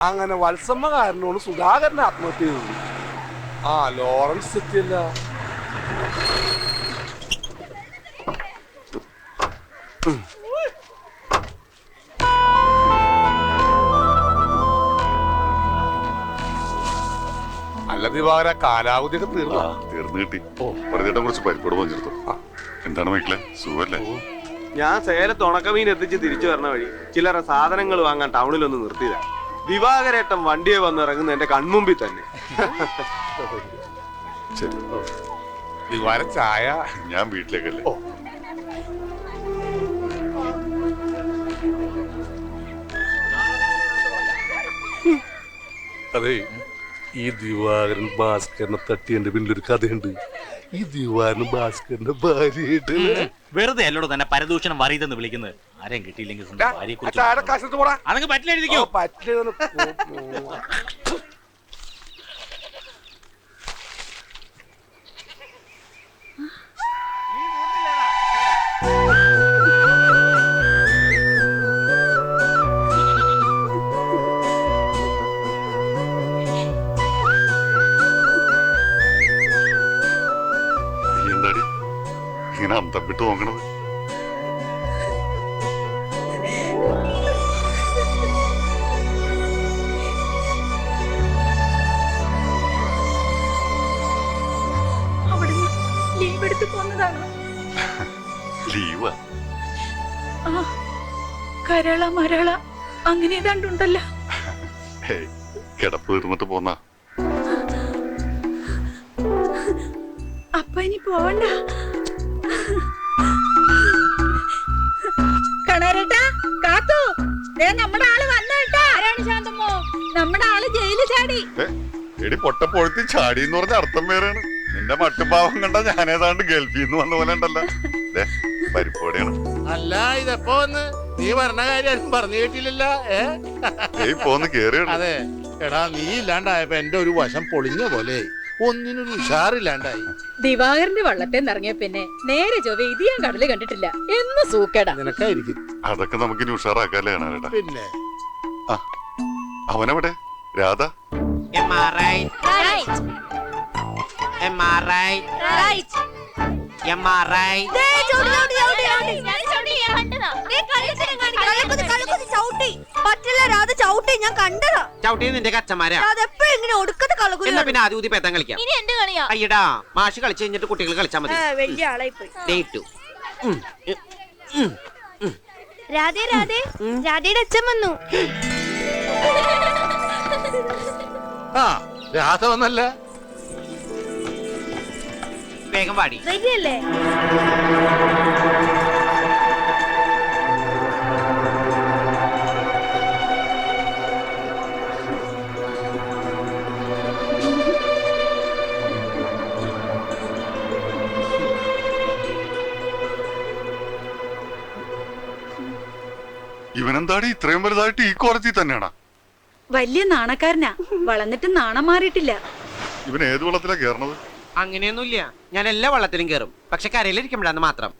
അങ്ങനെ വത്സമ്മ കാരനോട് സുധാകരൻ ആത്മഹത്യ ചെയ്തു. ആ ലോറൻസ് എത്തിയല്ല അല്ല. ദിവാകര കാലാവധിയൊക്കെ തീർന്നു. ആ തീർന്നു കിട്ടി. പറഞ്ഞിട്ട് കുറച്ച് പരിപ്പോട് പഞ്ചെടുത്തു എന്താണ് സുഖല്ലേ? ഞാൻ സേലത്ത് ഉണക്കമീൻ എത്തിച്ച് തിരിച്ചു വരണ വഴി ചിലരെ സാധനങ്ങൾ വാങ്ങാൻ ടൗണിലൊന്ന് നിർത്തിയതാ ദിവാകരേട്ടൻ വണ്ടിയെ വന്നിറങ്ങുന്ന എന്റെ കൺമുമ്പിൽ തന്നെ. ശരി. ദിവാര ചായ ഞാൻ വീട്ടിലേക്കല്ലേ? ഓ. അതെ ഈ ദിവാകരൻ ഭാസ്കരനെ തട്ടിയന്റെ പിന്നിലൊരു കഥയുണ്ട്. ഈ ദിവാകരൻ ഭാസ്കരന്റെ ഭാര്യയായിട്ട് വെറുതെ അല്ലോട് തന്നെ പരദൂഷണം വറിയതെന്ന് വിളിക്കുന്നത്. ആരെയും കിട്ടിയില്ലെങ്കിൽ സ്വന്തം അതങ്ങ് പറ്റില്ല എഴുതിക്കോ പറ്റില്ല ലീവാ ആ? കരള മരള അങ്ങനെ ഏതാണ്ടുണ്ടല്ലോ. കിടപ്പ് തീർന്നിട്ട് പോന്നാ. അപ്പ ഇനി പോവണ്ട. നമ്മുടെ ആൾ വന്നേട്ടാ ആരാണ് ശാന്തമ്മോ? നമ്മുടെ ആൾ ജയിലിൽ ചാടി. എടി പൊട്ടപ്പൊഴുത്തി ചാടി എന്ന് പറഞ്ഞ അർത്ഥം വേറെയാണ്. നിന്റെ മട്ടുപാവം കണ്ട ഞാനേതാണ്ട് ഗൾഫിൽ നിന്ന് വന്ന പോലെ ഉണ്ടല്ലോ. ദേ, പരിപ്പോടെയാണ് അല്ല ഇതെപ്പോ വന്ന്? നീ പറഞ്ഞ കാര്യം പറഞ്ഞു കേട്ടില്ലല്ല ഏ? പോന്ന് കേറിയാണ് അതെ. എടാ നീ ഇല്ലാണ്ടായപ്പോ എന്റെ ഒരു വശം പൊളിഞ്ഞ പോലെ. ഒന്നിനൊരു ഉഷാറില്ലാണ്ടായി. ദിവാകരന്റെ വള്ളത്തെ നിറങ്ങിയ പിന്നെ നേരെ ചൊവ്വ ഇത് ഞാൻ കടൽ കണ്ടിട്ടില്ല. എന്ന് സൂക്കേടാ. നിനക്കായിരിക്കും. അതൊക്കെ നമുക്ക് ഇനി ഉഷാറാക്കാല്ലേ കാണാ പിന്നെ? അവനവിടെ? Radha? Am I right? Am I right? Am I right? പറ്റില്ല രാധ ചവിട്ടി ഞാൻ കണ്ടതാ. ചവിട്ടി നിന്റെ കച്ചമാരാ രാധ എപ്പോഴും ഇങ്ങനെ ഒടുക്കത്തെ കളകുരി എന്നാ പിന്നെ ആദ്യം ഊതി പേത്തം കളിക്കാം. ഇനി എന്റെ കളിയാ? അയ്യടാ മാഷ് കളിച്ചു കഴിഞ്ഞിട്ട് കുട്ടികൾ കളിച്ചാൽ മതി. വലിയ ആളായി പോയി. ഡേറ്റു രാധേ രാധേ രാധയുടെ അച്ഛൻ വന്നു. ആ രാധ വന്നല്ല? വേഗം പാടി റെഡിയല്ലേ? ഇവനെന്താടി ഇത്രയും വലുതായിട്ട് ഈ കോളേജിൽ തന്നെയാണാ? വലിയ നാണക്കാരനാ. വളർന്നിട്ട് നാണം മാറിയിട്ടില്ല. ഇവൻ ഏത് വെള്ളത്തിലാ കേറണത്? അങ്ങനെയൊന്നുമില്ല. ഞാൻ എല്ലാ വള്ളത്തിലും കേറും. പക്ഷെ കരയിലിരിക്കുമ്പോഴാന്ന് മാത്രം.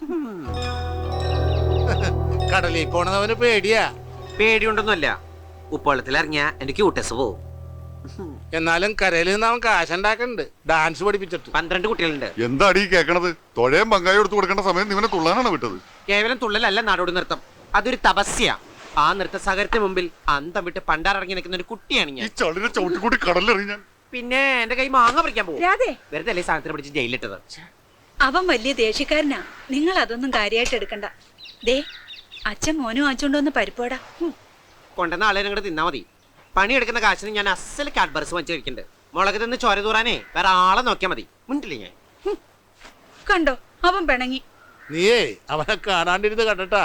കടലിൽ പോണതവന് പേടിയാ. പേടിയുണ്ടൊന്നുമല്ല. ഉപ്പവെള്ളത്തിൽ ഇറങ്ങിയ എന്റെ ക്യൂട്ടസ് പോവും. എന്നാലും കരയിൽ നിന്ന് അവൻ കാശുണ്ടാക്കണ്ട്. ഡാൻസ് പഠിപ്പിച്ചിട്ട്. പന്ത്രണ്ട് കുട്ടികളുണ്ട്. എന്താടി ഈ കേക്കണത്? തൊഴയും പങ്കായി എടുത്തു കൊടുക്കേണ്ട സമയം ഇവനെ തുള്ളാനാണ് വിട്ടത്. കേവലം തുള്ളലല്ല നാടോടി നൃത്തം. അതൊരു തപസ്യ. ആ നൃത്ത സാഗരത്തിന് മുമ്പിൽ അന്തം വിട്ട് പണ്ടാറിറങ്ങി നിൽക്കുന്ന ഒരു കുട്ടിയാണ് ഈ ഞാൻ ചളിനെ ചവിട്ടിക്കൂട്ടി കടലിലെറിഞ്ഞാൻ പിന്നെ എന്റെ കൈ മാങ്ങ പറിക്കാൻ പോകും രാധേ. വെറുതെ അല്ലേ സാധനത്തിന് പിടിച്ച് ജയിലിട്ടത് അവൻ വലിയ ദേഷ്യക്കാരനാ. നിങ്ങൾ അതൊന്നും കാര്യമായിട്ട് എടുക്കണ്ട. ദേ അച്ഛൻ മോനും അച്ഛണ്ടോന്ന് പരിപ്പോടാ. കൊണ്ടുവന്ന ആളെ നിങ്ങടെ തിന്നാ മതി. പണിയെടുക്കുന്ന കാശിന് ഞാൻ അസൽ കാഡ്ബർസ് വാങ്ങിച്ച് കഴിക്കുന്നുണ്ട് മുളക് തിന്ന് ചോര തൂറാനേ വേറെ ആളെ നോക്കിയാ മതി. മുണ്ടില്ലേ ഞാൻ? കണ്ടോ അവൻ പിണങ്ങി. നീയേ അവനെ കാണാണ്ടിരുന്ന് കണ്ടട്ടാ.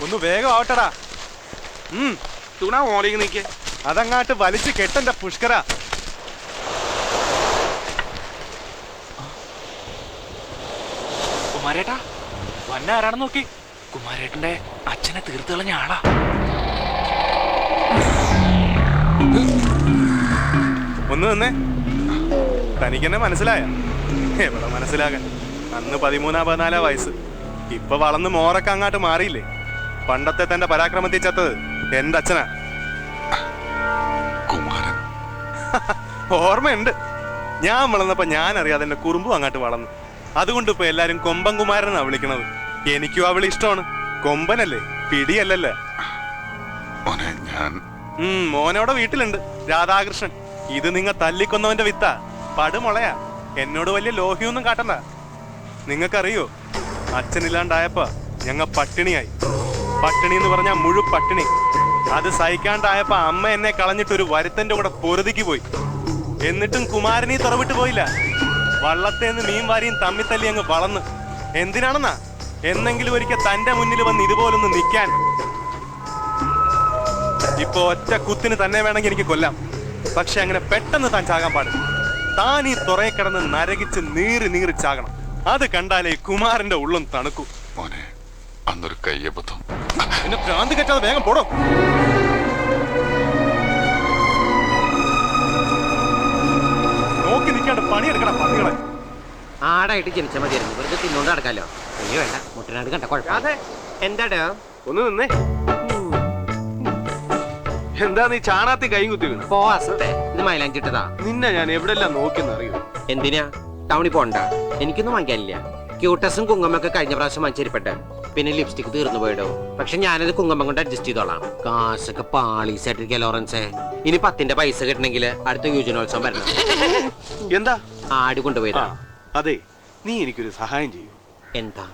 ഒന്ന് വേഗം ആവട്ടടാ. തുണ ഓളിക്ക് നിക്ക്. അതങ്ങാട്ട് വലിച്ചു കെട്ടണ്ട പുഷ്കര. കുമാരേട്ടാ വന്ന ആരാണെന്ന് നോക്കി. കുമാരേട്ടന്റെ അച്ഛനെ തീർത്തു കളഞ്ഞ ആളാ. ഒന്ന് നിന്നേ. തനിക്കെന്നെ മനസ്സിലായ? എവിടെ മനസ്സിലാകാൻ? അന്ന് പതിമൂന്നാ പതിനാലാ വയസ്സ്. ഇപ്പൊ വളർന്ന് മോറൊക്കെ അങ്ങാട്ട് മാറിയില്ലേ? പണ്ടത്തെ തന്റെ പരാക്രമത്തിൽ ചത്തത് എന്റെ അച്ഛനാ. കുമാരൻ. ഓർമ്മയുണ്ട്. ഞാൻ വളർന്നപ്പോ ഞാൻ അറിയാതെ എന്റെ കുറുമ്പും അങ്ങാട്ട് വളർന്നു. അതുകൊണ്ട് ഇപ്പൊ എല്ലാരും കൊമ്പൻ കുമാരനാ വിളിക്കണത്. എനിക്കും അവൾ ഇഷ്ടമാണ്. കൊമ്പനല്ലേ? പിടിയല്ലല്ലേ? മോനെ ഞാൻ ഉം മോനവിടെ വീട്ടിലുണ്ട്. രാധാകൃഷ്ണൻ. ഇത് നിങ്ങ തല്ലിക്കൊന്നവന്റെ വിത്താ. പടുമുളയാ. എന്നോട് വലിയ ലോഹിയൊന്നും കാട്ടണ്ട. നിങ്ങൾക്കറിയോ അച്ഛനില്ലാണ്ടായപ്പോ ഞങ്ങ പട്ടിണിയായി. പട്ടിണി എന്ന് പറഞ്ഞാ മുഴു പട്ടിണി. അത് സഹിക്കാണ്ടായപ്പോ അമ്മ എന്നെ കളഞ്ഞിട്ട് ഒരു വരുത്തന്റെ കൂടെ പൊറുതിക്ക് പോയി. എന്നിട്ടും കുമാരനീ തുറവിട്ട് പോയില്ല. വള്ളത്തേന്ന് മീൻ വാരിയും തമ്മി തല്ലി അങ്ങ് വളർന്ന്. എന്തിനാണെന്നാ? എന്നെങ്കിലും ഒരിക്കൽ തന്റെ മുന്നിൽ വന്ന് ഇതുപോലൊന്ന് നിൽക്കാൻ ഇപ്പൊ ഒറ്റ കുത്തിന് തന്നെ വേണമെങ്കിൽ എനിക്ക് കൊല്ലാം. പക്ഷെ അങ്ങനെ പെട്ടെന്ന് താൻ ചാകാൻ പാടില്ല. താൻ ഈ തുറയെ കിടന്ന് നരകിച്ച് നീറി നീറി ചാകണം. അത് കണ്ടാലേ കുമാരന്റെ ഉള്ളും തണുക്കൂ. മോനെ അന്നൊരു കയ്യബദ്ധം. എന്നെ ഭ്രാന്ത് കെട്ടാതെ വേഗം പോടോ. നോക്കി നിൽക്കാണ്ട് പണിയെടുക്കണ പന്നികളെ. ആടായിട്ട് ജനിച്ച മതിയായിരുന്നു. വെറുതെ തിന്നോണ്ട് നടക്കാലോ. അയ്യോ വേണ്ട. മുട്ടനാട് കണ്ട കുഴപ്പമില്ല. എന്താടാ? ഒന്ന് നിന്നേ. എന്താ നീ ചാണാത്തി കൈ കുത്തി വീണു പോ അസത്തെ. ഇത് മൈലാഞ്ചിട്ടതാ. നിന്നെ ഞാൻ എവിടെല്ലാം നോക്കിയെന്ന് അറിയൂ എന്തിനാ? ടൗണിൽ പോണ്ട എനിക്കൊന്നും വാങ്ങിക്കാനില്ല. ക്യൂട്ടസും കുങ്കമ്മൊക്കെ കഴിഞ്ഞ പ്രാവശ്യം വാങ്ങിച്ചിരിപ്പട്ടെ പിന്നെ ലിപ്സ്റ്റിക് തീർന്നു പോയിടും. പക്ഷെ ഞാനത് കുങ്കമ്മ കൊണ്ട് അഡ്ജസ്റ്റ് ചെയ്തോളാം. കാശൊക്കെ പാളീസായിട്ടിരിക്കുക ലോറൻസേ? ഇനി പത്തിന്റെ പൈസ കിട്ടണമെങ്കിൽ അടുത്ത യുവജനോത്സവം വരണം. എന്താ? ആടി കൊണ്ടുപോയതാ. അതെ. നീ എനിക്കൊരു സഹായം ചെയ്യൂ. എന്താ?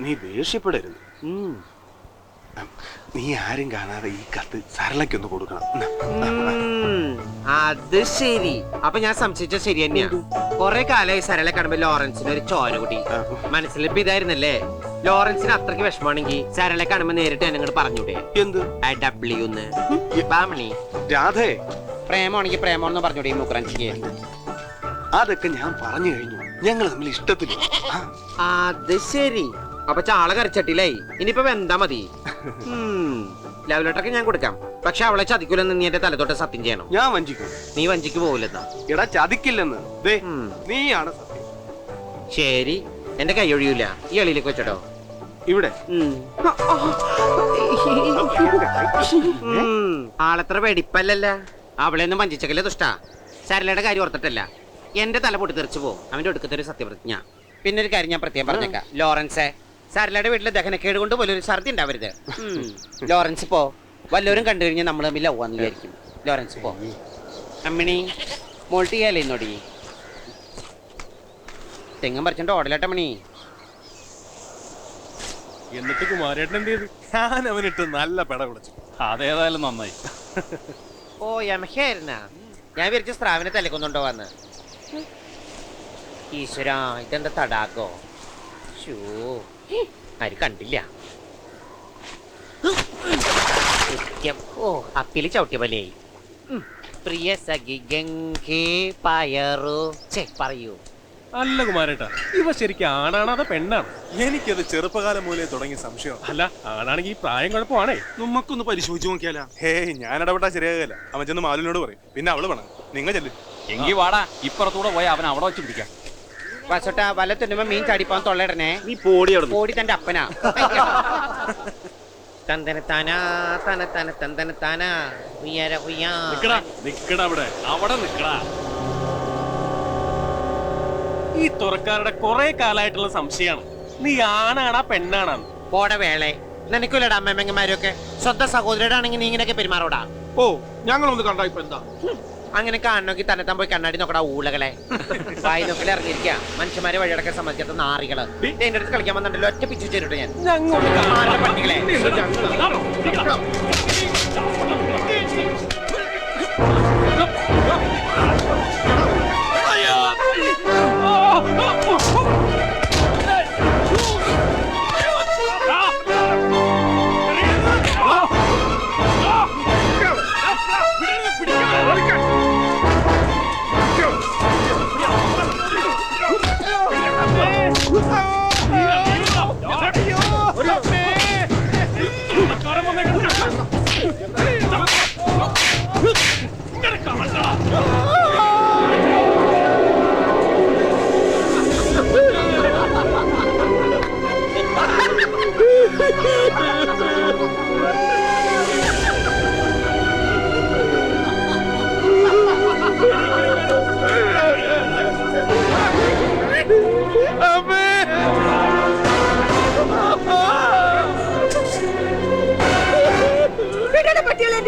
നീ ദേഷ്യപ്പെടരുത്. നീ ആരും കാണാതെ ഈ കത്ത് സരളയ്ക്കൊന്ന് കൊടുക്കണം. അത് ശരി. അപ്പൊ ഞാൻ സംശയിച്ച ശരി തന്നെയാ. കൊറേ കാലമായി സരളെ കാണുമ്പോ ലോറൻസിന് ഒരു ചോര കൂടി. മനസ്സിലിപ്പോ ഇതായിരുന്നല്ലേ? ലോറൻസിന് അത്രയ്ക്ക് വിഷമാണെങ്കിൽ സരളെ കാണുമ്പോ നേരിട്ട് എന്നോട് പറഞ്ഞൂടെ എന്ത്? ഡബ്ല്യൂന്ന് ഡബ്ല്യു ബാമണി രാധേ. പ്രേമാണെങ്കിൽ പ്രേമാണെന്ന് പറഞ്ഞൂടെ ഈ മുക്രാൻസിക്ക് അതൊക്കെ ഞാൻ പറഞ്ഞു കഴിഞ്ഞു. ഞങ്ങൾ തമ്മിൽ ഇഷ്ടത്തില്ല അത് ശരി. അപ്പൊ ചാള കരച്ചട്ടിലായി ഇനിയിപ്പോ വെന്താ മതി. ലവ് ലെറ്ററൊക്കെ ഞാൻ കൊടുക്കാം. പക്ഷെ അവളെ ചതിക്കൂലെന്ന് നീ എന്റെ തലത്തോട്ട് സത്യം ചെയ്യണം? ഞാൻ വഞ്ചിക്കും. നീ വഞ്ചിക്ക് പോകില്ലെന്നാ എടാ ചതിക്കില്ലെന്ന്. ദേ നീയാണ് സത്യം. ശരി. എന്റെ കൈ ഒഴിയൂല. ഈ എളിയിലേക്ക് വെച്ചോ ഇവിടെ. ആളത്ര വെടിപ്പല്ലല്ല. അവളെയൊന്നും വഞ്ചിച്ചക്കല്ലേ ദുഷ്ട? സരളയുടെ കാര്യം ഓർത്തിട്ടല്ല. എന്റെ തല പൊട്ടി തെറിച്ചു പോകും അവന്റെ ഒടുക്കത്തെ ഒരു സത്യപ്രതിജ്ഞ. പിന്നെ ഒരു കാര്യം ഞാൻ പ്രത്യേകം പറഞ്ഞേക്കാം. ലോറൻസേ സരളയുടെ വീട്ടിലെ ദഹനക്കേട് കൊണ്ട് പോലൊരു ഛർദി ഉണ്ടാവരുത്. ഉം. ലോറൻസ് പോ. വല്ലവരും കണ്ടു കഴിഞ്ഞാൽ നമ്മൾ തമ്മിൽ ലവാന്ന് വിചാരിക്കും ലോറൻസ് പോ. അമ്മിണി മോൾട്ട് ചെയ്യാലേ ഇന്നോടി? തെങ്ങും പറിച്ചോണ്ട് ഓടലട്ടമ്മണി എന്നിട്ട് കുമാരേട്ടൻ എന്ത് ചെയ്തു? ഞാൻ അവനിട്ട് നല്ല പെട വിളിച്ചു അതേതായാലും നന്നായി. ഓ യമഹയായിരുന്ന ഞാൻ വിരിച്ച സ്രാവിനെ തലക്കൊന്നുണ്ടോ വന്ന് ഈശ്വര ഇതെന്താ തടാകോ? ഷൂ ആരും കണ്ടില്ല. ഓ അപ്പിൽ ചവിട്ടിയ പോലെയായി. പ്രിയ സഖി ഗംഗേ പയറു. ചേ പറയൂ. അല്ല കുമാരേട്ടാ ഇവ ശരിക്കും ആണാണോ അതോ പെണ്ണാണ്? എനിക്കത് ചെറുപ്പകാലം മൂലേ തുടങ്ങിയ സംശയം. അല്ല ആണാണെങ്കിൽ ഈ പ്രായം കുഴപ്പമാണേ. നമുക്കൊന്ന് പരിശോധിച്ചു നോക്കിയാലോ? ഹേയ് ഞാൻ ഇടപെട്ടാ ശരിയാകില്ല. അവൻ ചെന്ന് മാലിനോട് പറയും. പിന്നെ അവൾ വേണം. നിങ്ങൾ ചെല്ലു. എങ്കി വാടാ. ഇപ്പുറത്തൂടെ പോയി അവൻ അവിടെ വെച്ച് പിടിക്കാം. വസോട്ട വല തുന്നുമ്പോ മീൻ ചാടിപ്പോ തൊള്ളയിടണേ. നീ പോടി അവിടെ ഓടി തന്റെ അപ്പനാ. തന്തന താനാ തന തന തന്തന താനാ ഉയ്യാര ഉയ്യാ. നിക്കടാ നിക്കടാ അവിടെ. അവിടെ നിക്കടാ. ഈ തുറക്കാരുടെ കുറെ കാലായിട്ടുള്ള സംശയമാണ്. നീ ആണാണാ പെണ്ണാണാ പോടെ വേളെ. നിനക്കില്ലടാ അമ്മമ്മമാരൊക്കെ സ്വന്തം സഹോദരടാണെങ്കിൽ ആണെങ്കിൽ നീ ഇങ്ങനെയൊക്കെ പെരുമാറോടാ. ഓ ഞങ്ങളൊന്ന് കണ്ടാ ഇപ്പൊ എന്താ? അങ്ങനെ കാണണമെങ്കിൽ തന്നെ താൻ പോയി കണ്ണാടി നോക്കടാ ഊളകളെ. വായി നോക്കലെ ഇറങ്ങിയിരിക്കുക മനുഷ്യന്മാരെ വഴിയടക്കാൻ സമ്മതിക്കാത്ത നാറികൾ. എന്റെ അടുത്ത് കളിക്കാൻ വന്നിട്ടുണ്ടല്ലോ. ഒറ്റ പിച്ചു ചേരുട്ടോ ഞാൻ. പട്ടികളെ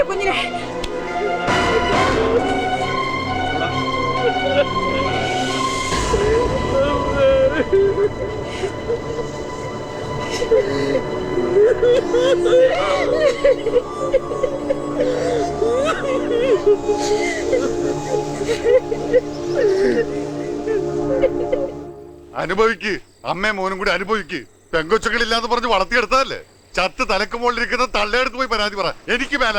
കുഞ്ഞിനെ. അനുഭവിക്ക്. അമ്മയും മോനും കൂടി അനുഭവിക്ക്. പെങ്കൊച്ചുകളില്ലാന്ന് പറഞ്ഞ് വളർത്തിയെടുത്തതല്ലേ? ചത്ത് തലക്ക് മുകളിലിരിക്കുന്ന തള്ളയെടുത്ത് പോയി പരാതി പറ. എനിക്ക് മേല.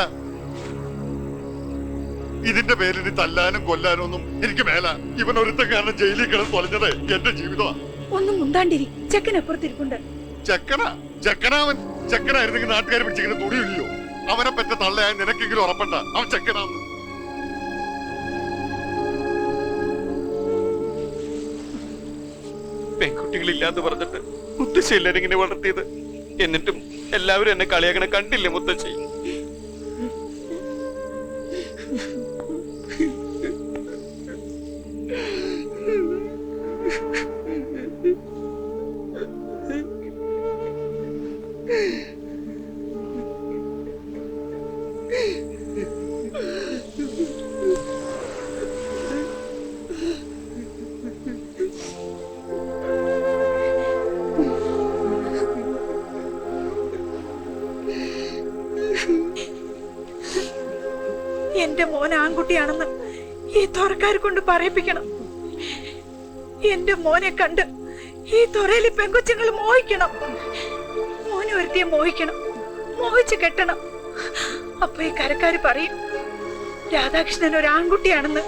ഇതിന്റെ പേരിൽ തല്ലാനും കൊല്ലാനും ഒന്നും എനിക്ക് മേല. ഇവൻ ഒരുത്ത കാരണം ജയിലിൽ കിടന്ന് തൊലഞ്ഞത് എന്റെ ജീവിതമാ. ഒന്നും മുണ്ടാണ്ടിരി. ചെക്കനപ്പുറത്തിരിപ്പുണ്ട് ചെക്കനാ? ചെക്കനാവൻ? ചെക്കനായിരുന്നെങ്കിൽ നാട്ടുകാർ പിടിച്ചിങ്ങനെ തുണിയില്ലയോ അവനെ പറ്റ തള്ളയായ നിനക്കെങ്കിലും ഉറപ്പണ്ട? അവൻ ചെക്കനാന്ന് പെൺകുട്ടികളില്ലാന്ന് പറഞ്ഞിട്ട് മുത്തശ്ശി എല്ലാരും ഇങ്ങനെ വളർത്തിയത്? എന്നിട്ടും എല്ലാവരും എന്നെ കളിയാക്കണ കണ്ടില്ലേ മുത്തശ്ശി? ഈ തുറക്കാർ കൊണ്ട് പറയിപ്പിക്കണം. എന്റെ മോനെ കണ്ട് ഈ തുറയിൽ പെങ്കൊച്ചുങ്ങൾ മോഹിക്കണം. മോനെ ഒരുത്തിയെ മോഹിക്കണം. മോഹിച്ച് കെട്ടണം. അപ്പൊ ഈ കരക്കാര് പറയും രാധാകൃഷ്ണൻ ഒരു ആൺകുട്ടിയാണെന്ന്.